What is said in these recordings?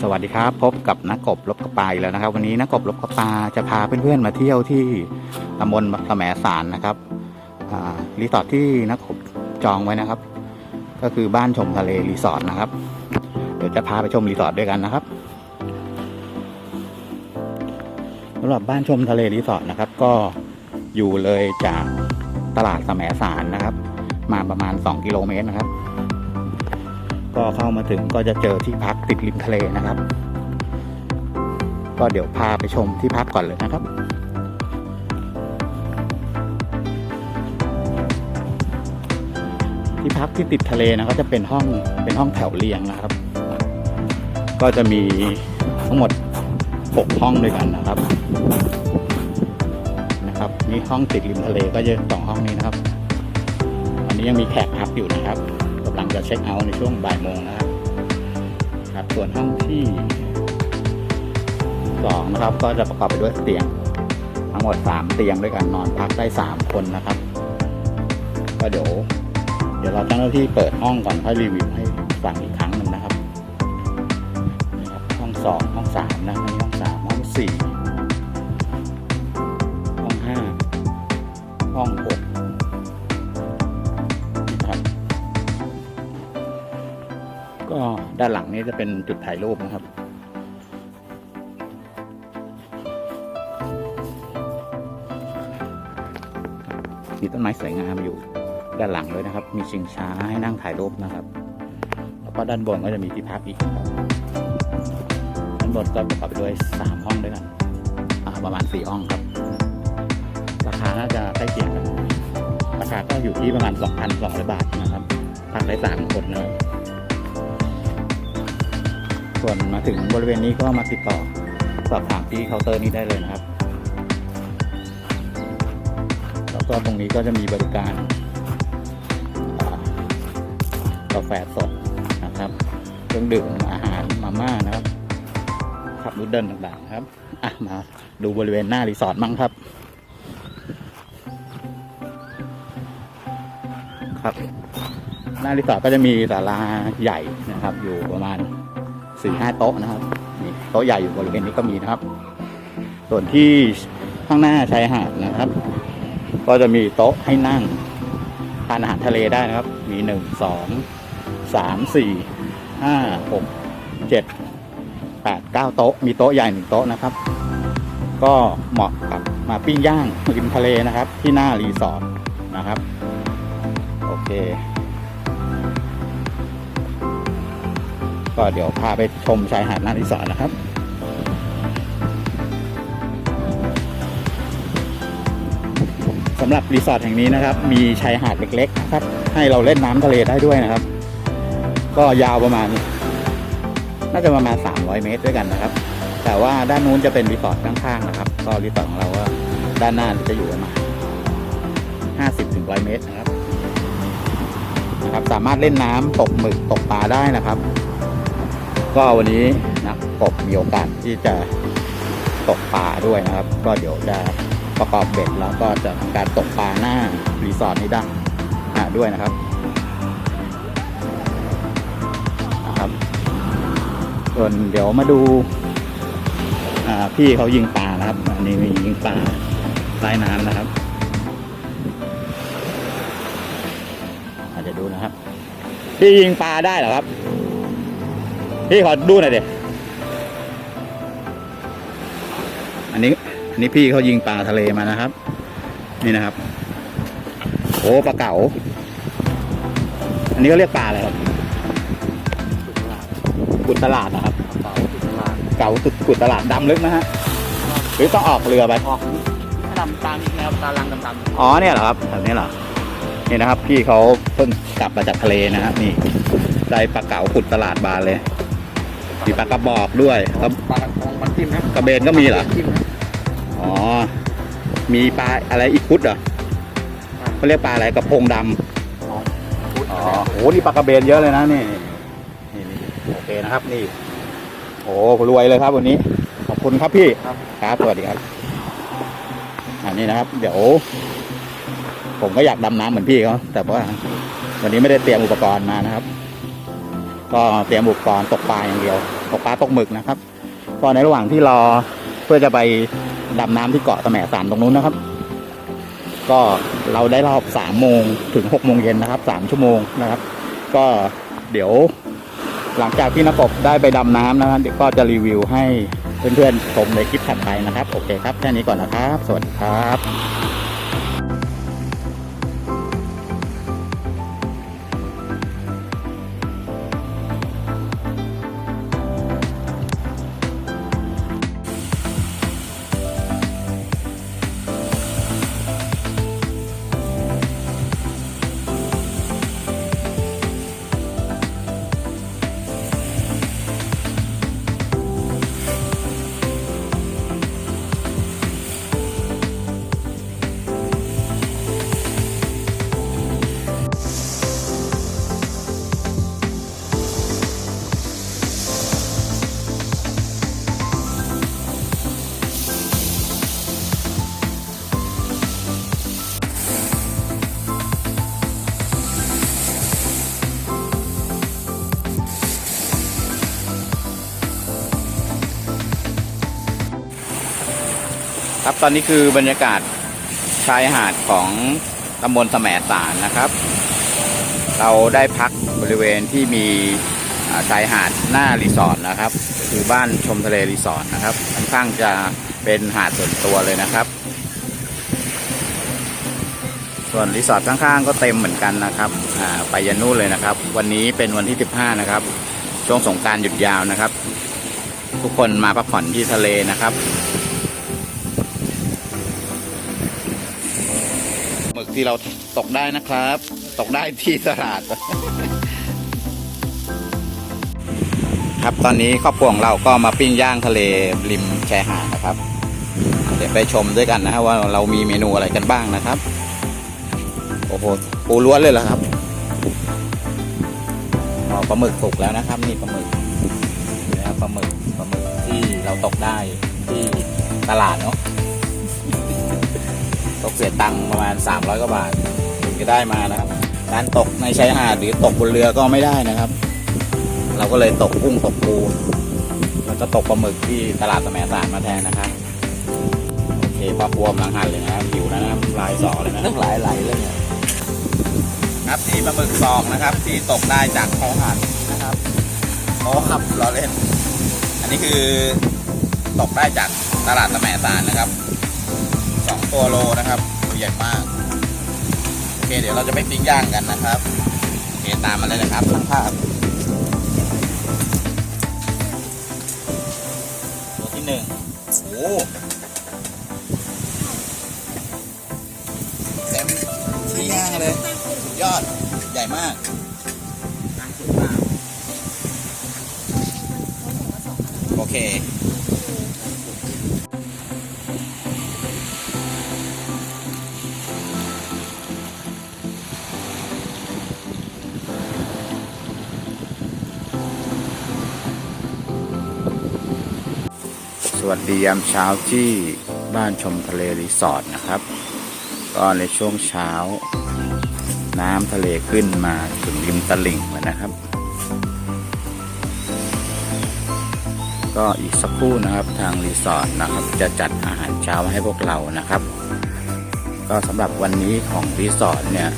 สวัสดีครับ พบกับนักกบลบกระปาอีกแล้วนะครับ วันนี้นักกบลบกระปาจะพาเพื่อนๆมาเที่ยวที่ตำบลสมสารนะครับรีสอร์ทที่นักกบจองไว้นะครับ ก็คือบ้านชมทะเลรีสอร์ทนะครับ เดี๋ยวจะพาไปชมรีสอร์ทด้วยกันนะครับสำหรับบ้านชมทะเลรีสอร์ทนะครับ ก็อยู่เลยจากตลาดสมสารนะครับ มาประมาณ 2 กิโลเมตรนะครับ ก็เข้ามาถึงก็จะเจอที่พักติดริมทะเลนะครับ ก็เดี๋ยวพาไปชมที่พักก่อนเลยนะครับที่พักที่ติดทะเลนะก็จะเป็นห้องเป็นห้องแถวเรียงนะครับ ก็จะมีทั้งหมด 6 ห้องด้วยกันนะครับนะครับนี่ห้องติดริมทะเลก็จะสองห้องนี้นะครับ อันนี้ยังมีแขกพักอยู่นะครับ จะเช็คเอาท์ในช่วงบ่ายโมงนะครับครับ ส่วนห้องที่สองนะครับ ก็จะประกอบไปด้วยเตียง ทั้งหมดสามเตียงด้วยกันนอนพักได้สามคนนะครับ ก็เดี๋ยว เดี๋ยวเราเจ้าหน้าที่เปิดห้องก่อนค่อยรีวิวให้ฟังอีกครั้งหนึ่งนะครับนี่ครับห้องสองห้องสามนะนี่ห้องสามห้องสี่ห้องห้าห้องหก ด้านหลังนี้จะเป็นจุดถ่ายรูปนะครับมีต้นไม้สวยงามอยู่ด้านหลังด้วยนะครับ มีชิงช้าให้นั่งถ่ายรูปนะครับ แล้วก็ด้านบนก็จะมีที่พักอีกด้านบนก็ประกอบไปด้วยสามห้องด้วยกันประมาณสี่ห้องครับ ราคาน่าจะใกล้เคียงกัน ราคาก็อยู่ที่ประมาณ2,200บาทนะครับพักได้สามคนนะครับ ส่วนมาถึงบริเวณนี้ก็มาติดต่อสอบถามที่เคาน์เตอร์นี้ได้เลยนะครับ แล้วก็ตรงนี้ก็จะมีบริการกาแฟสดนะครับเครื่องดื่มอาหารมาม่านะครับขับรูดเดิลต่างๆครับอะมาดูบริเวณหน้ารีสอร์ทมั่งครับ ครับ หน้ารีสอร์ทก็จะมีศาลาใหญ่นะครับ อยู่ประมาณ สี่ห้าโต๊ะนะครับนี่โต๊ะใหญ่อยู่บริเวณนี้ก็มีนะครับ ส่วนที่ข้างหน้าชายหาดนะครับ ก็จะมีโต๊ะให้นั่งทานอาหารทะเลได้นะครับ มีหนึ่งสองสามสี่ห้าหกเจ็ดแปดเก้าโต๊ะ มีโต๊ะใหญ่หนึ่งโต๊ะนะครับ ก็เหมาะกับมาปิ้งย่างริมทะเลนะครับ ที่หน้ารีสอร์ทนะครับ โอเค ก็เดี๋ยวพาไปชมชายหาดน้ารีสอร์นะครับสำหรับรีสอร์ทแห่งนี้นะครับ มีชายหาดเล็กๆนะครับ ให้เราเล่นน้ำทะเลได้ด้วยนะครับ ก็ยาวประมาณ น่าจะประมาณ 300 เมตรด้วยกันนะครับ แต่ว่าด้านนู้นจะเป็นรีสอร์ทข้างๆนะครับ ก็รีสอร์ทของเราก็ด้านหน้าจะอยู่ประมาณ50-100 เมตรนะครับนะครับ สามารถเล่นน้ำตกหมึกตกปลาได้นะครับ ก็วันนี้นะกบมีโอกาสที่จะตกปลาด้วยนะครับ ก็เดี๋ยวจะประกอบเบ็ดแล้วก็จะทำการตกปลาหน้ารีสอร์ทนี้ได้อ่าด้วยนะครับนะครับส่วนเดี๋ยวมาดูพี่เขายิงปลานะครับอันนี้มียิงปลาใต้น้ำนะครับอาจจะดูนะครับ พี่ยิงปลาได้เหรอครับ พี่ขอดูหน่อยเดี๋ยอันนี้ อันนี้พี่เขายิงปลาทะเลมานะครับ นี่นะครับ โอ้ปลาเก๋า อันนี้ก็เรียกปลาอะไรครับกุดตลาดนะครับ เก๋ากุดกุดตลาดดำลึกนะฮะ หรือต้องออกเรือไป ออกดำตามอีกแนวตาลังดำๆอ๋อเนี่ยเหรอครับแบบนี้เหรอ นี่นะครับ พี่เขาเพิ่งกลับมาจากทะเลนะครับนี่ได้ปลาเก๋าขุดตลาดบานเลย มีปลากระบอกด้วยครับปลากระพงมันจิ้มนะกระเบนก็มีเหรอ จิ้มนะอ๋อ มีปลาอะไรอีกคุดเหรอเขาเรียกปลาอะไรกระพงดำอ๋ออ๋อโหนี่ปลากระเบนเยอะเลยนะนี่นี่นี่โอเคนะครับนี่โอ้รวยเลยครับวันนี้ ขอบคุณครับพี่ ครับครับสวัสดีครับ อันนี้นะครับ เดี๋ยว ผมก็อยากดำน้ำเหมือนพี่เขาแต่ว่าวันนี้ไม่ได้เตรียมอุปกรณ์มานะครับ ก็เตรียมอุปกรณ์ตกปลาอย่างเดียว ตกปลาตกหมึกนะครับ ก็ในระหว่างที่รอเพื่อจะไปดำน้ำที่เกาะตะแหมสานตรงนู้นนะครับ ก็เราได้รอบสามโมงถึงหกโมงเย็นนะครับสามชั่วโมงนะครับ ก็เดี๋ยวหลังจากที่นักกบได้ไปดำน้ำนะครับเดี๋ยวก็จะรีวิวให้เพื่อนๆชมในคลิปถัดไปนะครับ โอเคครับ แค่นี้ก่อนนะครับ สวัสดีครับ ครับตอนนี้คือบรรยากาศชายหาดของตำบลแสมสารนะครับ เราได้พักบริเวณที่มีชายหาดหน้ารีสอร์ทนะครับ คือบ้านชมทะเลรีสอร์ทนะครับค่อนข้างจะเป็นหาดส่วนตัวเลยนะครับ ส่วนรีสอร์ทข้างๆก็เต็มเหมือนกันนะครับไปยันนู่นเลยนะครับ วันนี้เป็นวันที่ 15 นะครับ ช่วงสงการหยุดยาวนะครับ ทุกคนมาพักผ่อนที่ทะเลนะครับ ที่เราตกได้นะครับ ตกได้ที่ตลาด ครับตอนนี้ครอบครัวของเราก็มาปิ้งย่างทะเลริมชายหาดนะครับ เดี๋ยวไปชมด้วยกันนะว่าเรามีเมนูอะไรกันบ้างนะครับ โอ้โหปูล้วนเลยเหรอครับอ๋อปลาหมึกสุกแล้วนะครับนี่ปลาหมึกนี่นะครับปลาหมึกปลาหมึกที่เราตกได้ที่ตลาดเนาะ ตกเสียตังค์ประมาณ 300กว่าบาทถึงจะได้มานะครับ การตกในชายหาดหรือตกบนเรือก็ไม่ได้นะครับ เราก็เลยตกกุ้งตกปูแล้วก็ตกปลาหมึกที่ตลาดสมสารมาแทนนะครับโอเคพ่อครัวกำลังหั่นเลยนะครับหิวแล้วนะครับลายสอเลยนะน้ำลายไหลเลยเนี่ยครับนี่ปลาหมึกซองนะครับ ที่ตกได้จากชายหาดนะครับโอ้ครับล้อเล่น อันนี้คือตกได้จากตลาดสมสารนะครับ สองตัวโลนะครับตัวใหญ่มาก โอเค เดี๋ยวเราจะไปปิ้งย่างกันนะครับ โอเค ตามมาเลยนะครับทั้งภาพตัวที่หนึ่งโอ้เต็มที่ย่างเลยสุดยอดใหญ่มากโอเค วัสดียามเช้าที่บ้านชมทะเลรีสอร์ทนะครับ ก็ในช่วงเช้า น้ำทะเลขึ้นมาถึงริมตลิ่งแล้วนะครับ ก็อีกสักครู่นะครับทางรีสอร์ทนะครับจะจัดอาหารเช้าให้พวกเรานะครับ ก็สำหรับวันนี้ของรีสอร์ทเนี่ย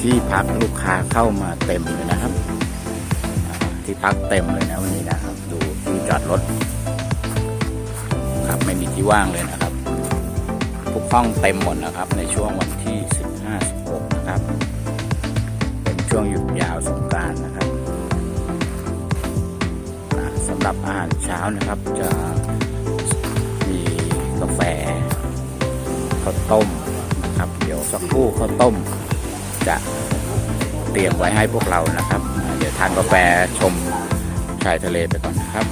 ที่พักลูกค้าเข้ามาเต็มเลยนะครับ ที่พักเต็มเลยนะวันนี้นะครับ ดูที่จอดรถ ที่ว่างเลยนะครับ ทุกห้องเต็มหมดนะครับ ในช่วงวันที่ 15-16 นะครับ เป็นช่วงหยุดยาวสงการนะครับสำหรับอาหารเช้านะครับจะมีกาแฟข้าวต้มนะครับ เดี๋ยวสักครู่ข้าวต้มจะเตรียมไว้ให้พวกเรานะครับ เดี๋ยวทานกาแฟชมชายทะเลไปก่อนนะครับ